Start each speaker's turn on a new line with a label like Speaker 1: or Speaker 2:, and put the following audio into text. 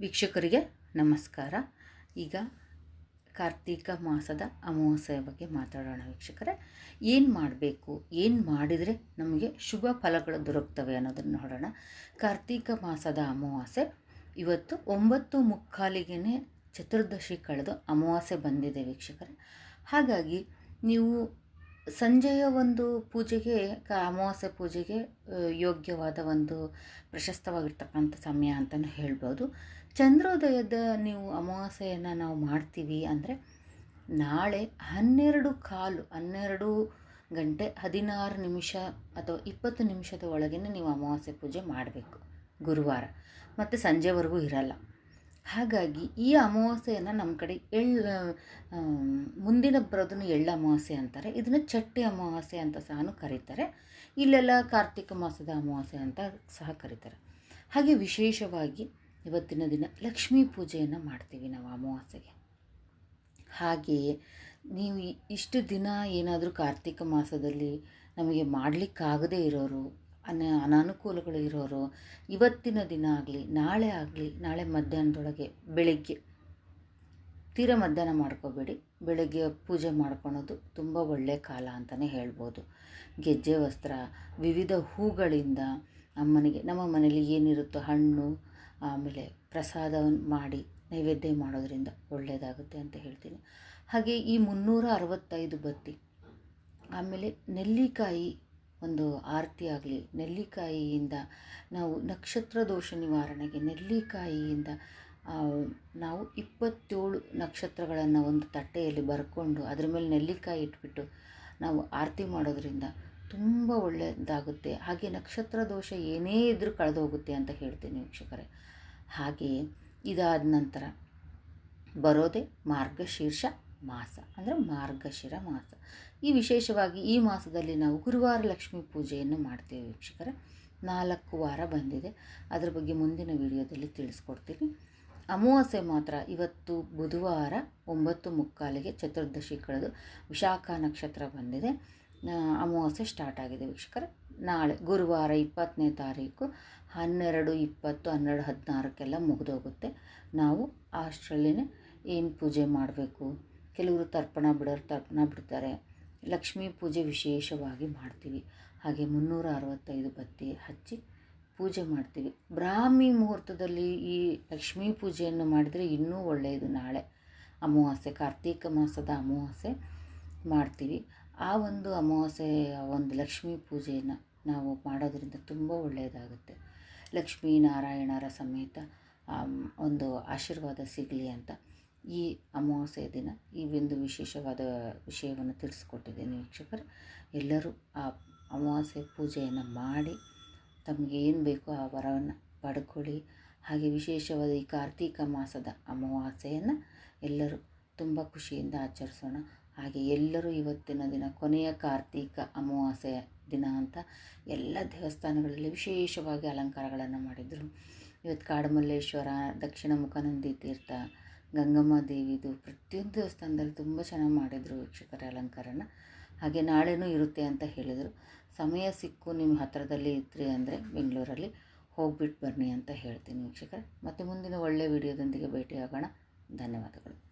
Speaker 1: ವೀಕ್ಷಕರಿಗೆ ನಮಸ್ಕಾರ. ಈಗ ಕಾರ್ತೀಕ ಮಾಸದ ಅಮಾವಾಸ್ಯೆಯ ಬಗ್ಗೆ ಮಾತಾಡೋಣ ವೀಕ್ಷಕರೇ. ಏನು ಮಾಡಬೇಕು, ಏನು ಮಾಡಿದರೆ ನಮಗೆ ಶುಭ ಫಲಗಳು ದೊರಕ್ತವೆ ಅನ್ನೋದನ್ನು ನೋಡೋಣ. ಕಾರ್ತೀಕ ಮಾಸದ ಅಮಾವಾಸ್ಯೆ, ಇವತ್ತು ಒಂಬತ್ತು ಮುಕ್ಕಾಲಿಗೆ ಚತುರ್ದಶಿ ಕಳೆದು ಅಮಾವಾಸ್ಯೆ ಬಂದಿದೆ ವೀಕ್ಷಕರೇ. ಹಾಗಾಗಿ ನೀವು ಸಂಜೆಯ ಒಂದು ಪೂಜೆಗೆ, ಕ, ಅಮಾವಾಸ್ಯೆ ಪೂಜೆಗೆ ಯೋಗ್ಯವಾದ ಒಂದು ಪ್ರಶಸ್ತವಾಗಿರ್ತಕ್ಕಂಥ ಸಮಯ ಅಂತಲೂ ಹೇಳ್ಬೋದು. ಚಂದ್ರೋದಯದ ನೀವು ಅಮಾವಾಸ್ಯೆಯನ್ನು ನಾವು ಮಾಡ್ತೀವಿ ಅಂದರೆ, ನಾಳೆ ಹನ್ನೆರಡು ಕಾಲು, ಹನ್ನೆರಡು ಗಂಟೆ ಹದಿನಾರು ನಿಮಿಷ ಅಥವಾ ಇಪ್ಪತ್ತು ನಿಮಿಷದ ಒಳಗೇ ನೀವು ಅಮಾವಾಸ್ಯೆ ಪೂಜೆ ಮಾಡಬೇಕು ಗುರುವಾರ. ಮತ್ತು ಸಂಜೆವರೆಗೂ ಇರಲ್ಲ. ಹಾಗಾಗಿ ಈ ಅಮಾವಾಸ್ಯೆಯನ್ನು ನಮ್ಮ ಕಡೆ ಎಳ್ಳು ಮುಂದಿನ ಬರೋದನ್ನು ಎಳ್ಳು ಅಮಾವಾಸ್ಯೆ ಅಂತಾರೆ. ಇದನ್ನು ಚಟ್ಟಿ ಅಮಾವಾಸ್ಯೆ ಅಂತ ಸಹ ಕರೀತಾರೆ. ಇಲ್ಲೆಲ್ಲ ಕಾರ್ತಿಕ ಮಾಸದ ಅಮಾವಾಸ್ಯೆ ಅಂತ ಸಹ ಕರೀತಾರೆ. ಹಾಗೆ ವಿಶೇಷವಾಗಿ ಇವತ್ತಿನ ದಿನ ಲಕ್ಷ್ಮೀ ಪೂಜೆಯನ್ನು ಮಾಡ್ತೀವಿ ನಾವು ಅಮಾವಾಸ್ಯೆಗೆ. ಹಾಗೆಯೇ ನೀವು ಇಷ್ಟು ದಿನ ಏನಾದರೂ ಕಾರ್ತಿಕ ಮಾಸದಲ್ಲಿ ನಮಗೆ ಮಾಡಲಿಕ್ಕಾಗದೇ ಇರೋರು ಅನ, ಅನಾನುಕೂಲಗಳು ಇರೋರು ಇವತ್ತಿನ ದಿನ ಆಗಲಿ, ನಾಳೆ ಆಗಲಿ, ನಾಳೆ ಮಧ್ಯಾಹ್ನದೊಳಗೆ ಬೆಳಿಗ್ಗೆ ತೀರ ಮಧ್ಯಾಹ್ನ ಮಾಡ್ಕೋಬೇಡಿ. ಬೆಳಗ್ಗೆ ಪೂಜೆ ಮಾಡ್ಕೊಳೋದು ತುಂಬ ಒಳ್ಳೆಯ ಕಾಲ ಅಂತಲೇ ಹೇಳ್ಬೋದು. ಗೆಜ್ಜೆ ವಸ್ತ್ರ, ವಿವಿಧ ಹೂಗಳಿಂದ ಅಮ್ಮನಿಗೆ, ನಮ್ಮ ಮನೇಲಿ ಏನಿರುತ್ತೋ ಹಣ್ಣು, ಆಮೇಲೆ ಪ್ರಸಾದವನ್ನು ಮಾಡಿ ನೈವೇದ್ಯ ಮಾಡೋದರಿಂದ ಒಳ್ಳೆಯದಾಗುತ್ತೆ ಅಂತ ಹೇಳ್ತೀನಿ. ಹಾಗೆ ಈ ಮುನ್ನೂರ ಅರವತ್ತೈದು ಬತ್ತಿ, ಆಮೇಲೆ ನೆಲ್ಲಿಕಾಯಿ ಒಂದು ಆರತಿ ಆಗಲಿ, ನೆಲ್ಲಿಕಾಯಿಯಿಂದ ನಾವು ನಕ್ಷತ್ರ ದೋಷ ನಿವಾರಣೆಗೆ ನೆಲ್ಲಿಕಾಯಿಯಿಂದ ನಾವು ಇಪ್ಪತ್ತೇಳು ನಕ್ಷತ್ರಗಳನ್ನು ಒಂದು ತಟ್ಟೆಯಲ್ಲಿ ಬರ್ಕೊಂಡು ಅದ್ರ ಮೇಲೆ ನೆಲ್ಲಿಕಾಯಿ ಇಟ್ಬಿಟ್ಟು ನಾವು ಆರತಿ ಮಾಡೋದ್ರಿಂದ ತುಂಬ ಒಳ್ಳೆಯದಾಗುತ್ತೆ ಹಾಗೆ ನಕ್ಷತ್ರ ದೋಷ ಏನೇ ಇದ್ದರೂ ಕಳೆದೋಗುತ್ತೆ ಅಂತ ಹೇಳ್ತೀನಿ ವೀಕ್ಷಕರೇ. ಹಾಗೆಯೇ ಇದಾದ ನಂತರ ಬರೋದೇ ಮಾರ್ಗಶೀರ್ಷ. ಮಾಸ, ಅಂದರೆ ಮಾರ್ಗಶಿರ ಮಾಸ. ಈ ವಿಶೇಷವಾಗಿ ಈ ಮಾಸದಲ್ಲಿ ನಾವು ಗುರುವಾರ ಲಕ್ಷ್ಮೀ ಪೂಜೆಯನ್ನು ಮಾಡ್ತೇವೆ ವೀಕ್ಷಕರ. ನಾಲ್ಕು ವಾರ ಬಂದಿದೆ. ಅದರ ಬಗ್ಗೆ ಮುಂದಿನ ವಿಡಿಯೋದಲ್ಲಿ ತಿಳಿಸ್ಕೊಡ್ತೀನಿ. ಅಮಾವಾಸ್ಯೆ ಮಾತ್ರ ಇವತ್ತು ಬುಧವಾರ ಒಂಬತ್ತು ಮುಕ್ಕಾಲಿಗೆ ಚತುರ್ದಶಿ ಕಳೆದು ವಿಶಾಖ ನಕ್ಷತ್ರ ಬಂದಿದೆ. ಅಮಾವಾಸ್ಯೆ ಸ್ಟಾರ್ಟ್ ಆಗಿದೆ ವೀಕ್ಷಕರ. ನಾಳೆ ಗುರುವಾರ ಇಪ್ಪತ್ತನೇ ತಾರೀಕು ಹನ್ನೆರಡು, ಇಪ್ಪತ್ತು, ಹನ್ನೆರಡು, ಹದಿನಾರಕ್ಕೆಲ್ಲ ಮುಗಿದೋಗುತ್ತೆ. ನಾವು ಅಷ್ಟರಲ್ಲಿನೇ ಏನು ಪೂಜೆ ಮಾಡಬೇಕು? ಕೆಲವರು ತರ್ಪಣ ಬಿಡೋರು, ತರ್ಪಣ ಬಿಡ್ತಾರೆ. ಲಕ್ಷ್ಮೀ ಪೂಜೆ ವಿಶೇಷವಾಗಿ ಮಾಡ್ತೀವಿ. ಹಾಗೆ ಮುನ್ನೂರ ಅರವತ್ತೈದು ಬತ್ತಿ ಹಚ್ಚಿ ಪೂಜೆ ಮಾಡ್ತೀವಿ. ಬ್ರಾಹ್ಮಿ ಮುಹೂರ್ತದಲ್ಲಿ ಈ ಲಕ್ಷ್ಮೀ ಪೂಜೆಯನ್ನು ಮಾಡಿದರೆ ಇನ್ನೂ ಒಳ್ಳೆಯದು ನಾಳೆ. ಅಮಾವಾಸ್ಯೆ, ಕಾರ್ತೀಕ ಮಾಸದ ಅಮಾವಾಸ್ಯೆ ಮಾಡ್ತೀವಿ. ಆ ಒಂದು ಅಮಾವಾಸ್ಯೆ, ಒಂದು ಲಕ್ಷ್ಮೀ ಪೂಜೆಯನ್ನು ನಾವು ಮಾಡೋದರಿಂದ ತುಂಬ ಒಳ್ಳೆಯದಾಗುತ್ತೆ. ಲಕ್ಷ್ಮೀ ನಾರಾಯಣರ ಸಮೇತ ಒಂದು ಆಶೀರ್ವಾದ ಸಿಗಲಿ ಅಂತ. ಈ ಅಮಾವಾಸ್ಯೆ ದಿನ ಈ ಒಂದು ವಿಶೇಷವಾದ ವಿಷಯವನ್ನು ತಿಳಿಸ್ಕೊಟ್ಟಿದ್ದೇನೆ ವೀಕ್ಷಕರು. ಎಲ್ಲರೂ ಆ ಅಮಾವಾಸ್ಯೆ ಪೂಜೆಯನ್ನು ಮಾಡಿ ತಮಗೆ ಏನು ಬೇಕೋ ಆ ವರವನ್ನು ಪಡ್ಕೊಳ್ಳಿ. ಹಾಗೆ ವಿಶೇಷವಾದ ಈ ಕಾರ್ತೀಕ ಮಾಸದ ಅಮಾವಾಸ್ಯೆಯನ್ನು ಎಲ್ಲರೂ ತುಂಬ ಖುಷಿಯಿಂದ ಆಚರಿಸೋಣ. ಹಾಗೆ ಎಲ್ಲರೂ ಇವತ್ತಿನ ದಿನ ಕೊನೆಯ ಕಾರ್ತೀಕ ಅಮಾವಾಸ್ಯೆಯ ದಿನ ಅಂತ ಎಲ್ಲ ದೇವಸ್ಥಾನಗಳಲ್ಲಿ ವಿಶೇಷವಾಗಿ ಅಲಂಕಾರಗಳನ್ನು ಮಾಡಿದರು. ಇವತ್ತು ಕಾಡುಮಲ್ಲೇಶ್ವರ, ದಕ್ಷಿಣ ಮುಖನಂದಿ ತೀರ್ಥ ಗಂಗಮ್ಮ ದೇವಿದು ಪ್ರತಿಯೊಂದು ದೇವಸ್ಥಾನದಲ್ಲಿ ತುಂಬ ಚೆನ್ನಾಗಿ ಮಾಡಿದರು ವೀಕ್ಷಕರ ಅಲಂಕಾರನ. ಹಾಗೆ ನಾಳೆನೂ ಇರುತ್ತೆ ಅಂತ ಹೇಳಿದರು. ಸಮಯ ಸಿಕ್ಕು ನಿಮ್ಮ ಹತ್ತಿರದಲ್ಲಿ ಇದ್ರಿ ಅಂದರೆ ಬೆಂಗಳೂರಲ್ಲಿ ಹೋಗ್ಬಿಟ್ಟು ಬನ್ನಿ ಅಂತ ಹೇಳ್ತೀನಿ ವೀಕ್ಷಕರೇ. ಮತ್ತು ಮುಂದಿನ ಒಳ್ಳೆಯ ವಿಡಿಯೋದೊಂದಿಗೆ ಭೇಟಿಯಾಗೋಣ. ಧನ್ಯವಾದಗಳು.